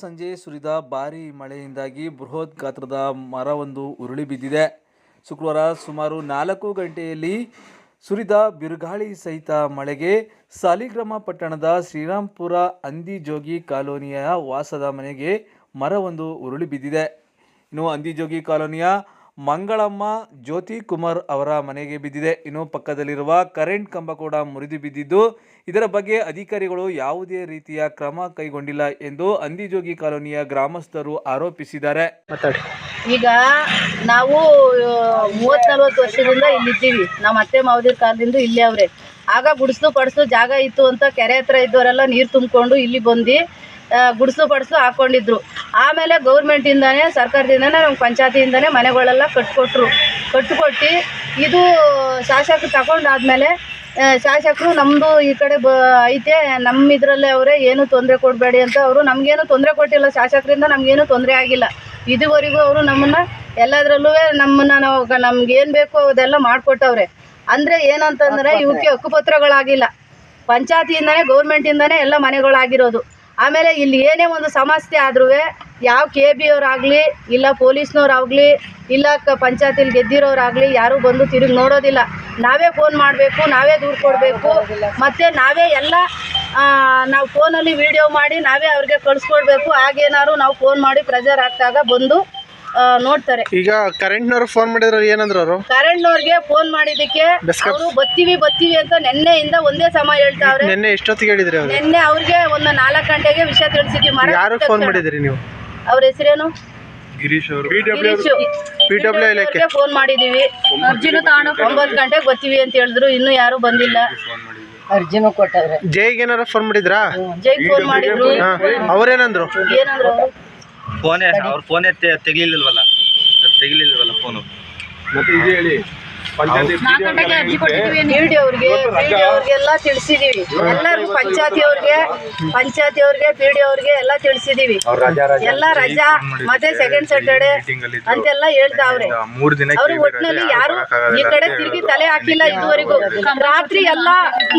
ಸಂಜೆ ಸುರಿದ ಭಾರೀ ಮಳೆಯಿಂದಾಗಿ ಬೃಹತ್ ಗಾತ್ರದ ಮರವೊಂದು ಉರುಳಿ ಬಿದ್ದಿದೆ. ಶುಕ್ರವಾರ ಸುಮಾರು ನಾಲ್ಕು ಗಂಟೆಯಲ್ಲಿ ಸುರಿದ ಬಿರುಗಾಳಿ ಸಹಿತ ಮಳೆಗೆ ಸಾಲಿಗ್ರಾಮ ಪಟ್ಟಣದ ಶ್ರೀರಾಂಪುರ ಅಂದಿಜೋಗಿ ಕಾಲೋನಿಯ ವಾಸದ ಮನೆಗೆ ಮರವೊಂದು ಉರುಳಿ ಬಿದ್ದಿದೆ. ಇನ್ನು ಅಂದಿಜೋಗಿ ಕಾಲೋನಿಯ ಮಂಗಳಮ್ಮ ಜ್ಯೋತಿ ಕುಮಾರ್ ಅವರ ಮನೆಗೆ ಬಿದ್ದಿದೆ. ಇನ್ನು ಪಕ್ಕದಲ್ಲಿರುವ ಕರೆಂಟ್ ಕಂಬ ಕೂಡ ಮುರಿದು ಬಿದ್ದಿದ್ದು ಇದರ ಬಗ್ಗೆ ಅಧಿಕಾರಿಗಳು ಯಾವುದೇ ರೀತಿಯ ಕ್ರಮ ಕೈಗೊಂಡಿಲ್ಲ ಎಂದು ಅಂದಿಜೋಗಿ ಕಾಲೋನಿಯ ಗ್ರಾಮಸ್ಥರು ಆರೋಪಿಸಿದ್ದಾರೆ. ಈಗ ನಾವು ಮೂವತ್ ನಲ್ವತ್ತು ವರ್ಷದಿಂದ ಇಲ್ಲಿದ್ದೀವಿ. ನಮ್ಮ ಅತ್ತೆ ಮಾವದಿರ್ ಕಾಲದಿಂದ ಇಲ್ಲೇ ಅವ್ರೆ. ಆಗ ಗುಡಿಸ್ಲು ಪಡಿಸ್ಲು ಜಾಗ ಇತ್ತು ಅಂತ ಕೆರೆ ಹತ್ರ ಇದ್ದವರೆಲ್ಲ ನೀರು ತುಂಬಿಕೊಂಡು ಇಲ್ಲಿ ಬಂದು ಗುಡಿಸ್ಲು ಪಡಿಸು ಹಾಕೊಂಡಿದ್ರು. ಆಮೇಲೆ ಗೌರ್ಮೆಂಟಿಂದಾನೇ ಸರ್ಕಾರದಿಂದನೇ ನಮ್ಮ ಪಂಚಾಯತಿಯಿಂದನೇ ಮನೆಗಳೆಲ್ಲ ಕಟ್ಕೊಟ್ರು. ಕಟ್ಕೊಟ್ಟು ಇದು ಶಾಸಕರು ತಗೊಂಡಾದ್ಮೇಲೆ ಶಾಸಕರು ನಮ್ಮದು ಈ ಕಡೆ ಬ ಐತೆ ನಮ್ಮ ಇದರಲ್ಲೇ ಅವರೇ ಏನು ತೊಂದರೆ ಕೊಡಬೇಡಿ ಅಂತ ಅವರು ನಮಗೇನು ತೊಂದರೆ ಕೊಟ್ಟಿಲ್ಲ. ಶಾಸಕರಿಂದ ನಮಗೇನು ತೊಂದರೆ ಆಗಿಲ್ಲ. ಇದುವರೆಗೂ ಅವರು ನಮ್ಮನ್ನು ಎಲ್ಲದರಲ್ಲೂ ನಮ್ಮನ್ನು ನಾವು ನಮ್ಗೆ ಏನು ಬೇಕೋ ಅದೆಲ್ಲ ಮಾಡಿಕೊಟ್ಟವ್ರೆ. ಅಂದರೆ ಏನಂತಂದರೆ ಇವಕ್ಕೆ ಹಕ್ಕುಪತ್ರಗಳಾಗಿಲ್ಲ. ಪಂಚಾಯತಿಯಿಂದನೇ ಗೌರ್ಮೆಂಟಿಂದನೇ ಎಲ್ಲ ಮನೆಗಳಾಗಿರೋದು. ಆಮೇಲೆ ಇಲ್ಲಿ ಏನೇ ಒಂದು ಸಮಸ್ಯೆ ಆದ್ರೂ ಯಾವ ಕೆ ಬಿ ಅವರಾಗಲಿ, ಇಲ್ಲ ಪೊಲೀಸ್ನವ್ರಾಗಲಿ, ಇಲ್ಲ ಕ ಪಂಚಾಯತಿಲಿ ಗೆದ್ದಿರೋರಾಗಲಿ ಯಾರೂ ಬಂದು ತಿರುಗಿ ನೋಡೋದಿಲ್ಲ. ನಾವೇ ಫೋನ್ ಮಾಡಬೇಕು, ನಾವೇ ದೂರು ಕೊಡಬೇಕು, ಮತ್ತು ನಾವೇ ಎಲ್ಲ ನಾವು ಫೋನಲ್ಲಿ ವಿಡಿಯೋ ಮಾಡಿ ನಾವೇ ಅವ್ರಿಗೆ ಕಳಿಸ್ಕೊಡ್ಬೇಕು ಆಗೇನಾದ್ರು ನಾವು ಫೋನ್ ಮಾಡಿ ಪ್ರೆಜರ್ ಹಾಕ್ದಾಗ ಬಂದು ನೋಡ್ತಾರೆ. ಈಗ ಕರೆಂಟ್ನವ್ರು ಫೋನ್ ಮಾಡಿದ್ರು ಏನಂದ್ರು ಅವರು? ಕರೆಂಟ್ನವ್ರಿಗೆ ಫೋನ್ ಮಾಡಿದಕ್ಕೆ ಅವರು ಬತ್ತೀವಿ ಬತ್ತೀವಿ ಅಂತ ನಿನ್ನೆಯಿಂದ ಒಂದೇ ಸಮ ಹೇಳ್ತಾವ್ರೆ. ನಿನ್ನೆ ಎಷ್ಟೊತ್ತಿಗೆ ಹೇಳಿದ್ರಿ ಅವ್ರು? ನಿನ್ನೆ ಅವ್ರಿಗೆ ಒಂದು ನಾಲ್ಕು ಗಂಟೆಗೆ ವಿಷಯ ತಿಳಿಸಿದ್ವಿ. ಮರ ಯಾರು ಫೋನ್ ಮಾಡಿದ್ರಿ ನೀವು? ಅವ್ರ ಹೆಸರೇನು? ಗಿರೀಶ್ ಅವರು. ಪಿಡಬ್ಲ್ಯೂ ಇಲಾಖೆ ಫೋನ್ ಮಾಡಿದೀವಿ. ಅರ್ಜಿನ ತಗೊಂಡು ಒಂಬತ್ತು ಗಂಟೆಗೆ ಬರ್ತೀವಿ ಅಂತ ಹೇಳಿದ್ರು. ಇನ್ನೂ ಯಾರು ಬಂದಿಲ್ಲ. ಅರ್ಜಿನೂ ಕೊಟ್ಟವ್ರೆ. ಜೈಗೆ ಏನಾರ ಫೋನ್ ಮಾಡಿದ್ರಾ? ಜೈ ಫೋನ್ ಮಾಡಿದ್ರು. ಅವ್ರೇನಂದ್ರು? ಏನಂದ್ರು? ಅವರು ಫೋನೇ ಅವ್ರ ಫೋನೇ ತೆಗಿಲಿಲ್ವಲ್ಲ? ತೆಗಿಲಿಲ್ವಲ್ಲ ಫೋನು. ಮತ್ತೆ ಇದು ಹೇಳಿ ಪಂಚಾಯತಿ ವಿಡಿಯೋ ಅವ್ರಿಗೆ ವಿಡಿಯೋ ಅವ್ರಿಗೆಲ್ಲ ತಿಳಿಸಿದೀವಿ. ಎಲ್ಲರಿಗೂ ಪಂಚಾಯತಿ ಅವ್ರಿಗೆ ಪಂಚಾಯತಿ ಅವ್ರಿಗೆ ಪಿ ಡಿ ಅವ್ರಿಗೆ ಎಲ್ಲ ತಿಳಿಸಿದೀವಿ. ಎಲ್ಲ ರಜಾ ಮತ್ತೆ ಸೆಕೆಂಡ್ ಸ್ಯಾಟರ್ಡೆ ಅಂತೆಲ್ಲ ಹೇಳ್ತಾವ್ರೆ ಮೂರು ದಿನ ಅವ್ರು ಒಟ್ಟಿನಲ್ಲಿ ಯಾರು ಈ ಕಡೆ ತಿರುಗಿ ತಲೆ ಹಾಕಿಲ್ಲ ಇದುವರೆಗೂ. ರಾತ್ರಿ ಎಲ್ಲ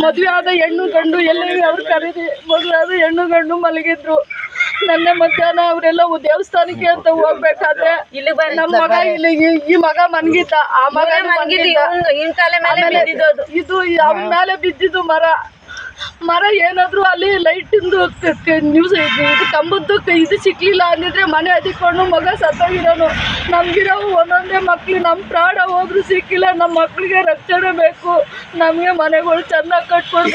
ಮದುವೆ ಆದ ಹೆಣ್ಣು ಗಂಡು ಎಲ್ಲ ಅವ್ರು ಕರೀದಿ ಮದುವೆ ಆದ ಹೆಣ್ಣು ಗಂಡು ಮಲಗಿದ್ರು. ನನ್ನ ಮಧ್ಯಾಹ್ನ ಅವರೆಲ್ಲ ದೇವಸ್ಥಾನಕ್ಕೆ ಅಂತ ಹೋಗ್ಬೇಕಾದ್ರೆ ಇಲ್ಲಿ ನಮ್ಮ ಮಗ ಇಲ್ಲಿ ಈ- ಮಗ ಮನ್ಗಿದ್ದ ಆ ಮಗ ಇದು ಅವನ ಮೇಲೆ ಬಿದ್ದಿದ್ದು ಮರ. ಮರ ಏನಾದ್ರು ಅಲ್ಲಿ ಲೈಟಿಂದು ನ್ಯೂಸ್ ಇದು ಇದು ಕಂಬದ್ದು ಇದು ಸಿಕ್ಲಿಲ್ಲ ಅಂದಿದ್ರೆ ಮನೆ ಹದಿಕೊಂಡು ಮಗ ಸತ್ತೋಗಿರೋನು. ನಮ್ಗಿರೋ ಒಂದೊಂದೇ ಮಕ್ಳು ನಮ್ ಪ್ರಾಣ ಹೋದ್ರು ಸಿಕ್ಕಿಲ್ಲ ನಮ್ಮ ಮಕ್ಳಿಗೆ ರಕ್ಷಣೆ ಬೇಕು. ನಮಗೆ ಮನೆಗಳು ಚೆನ್ನಾಗಿ ಹೆಸ್ರು?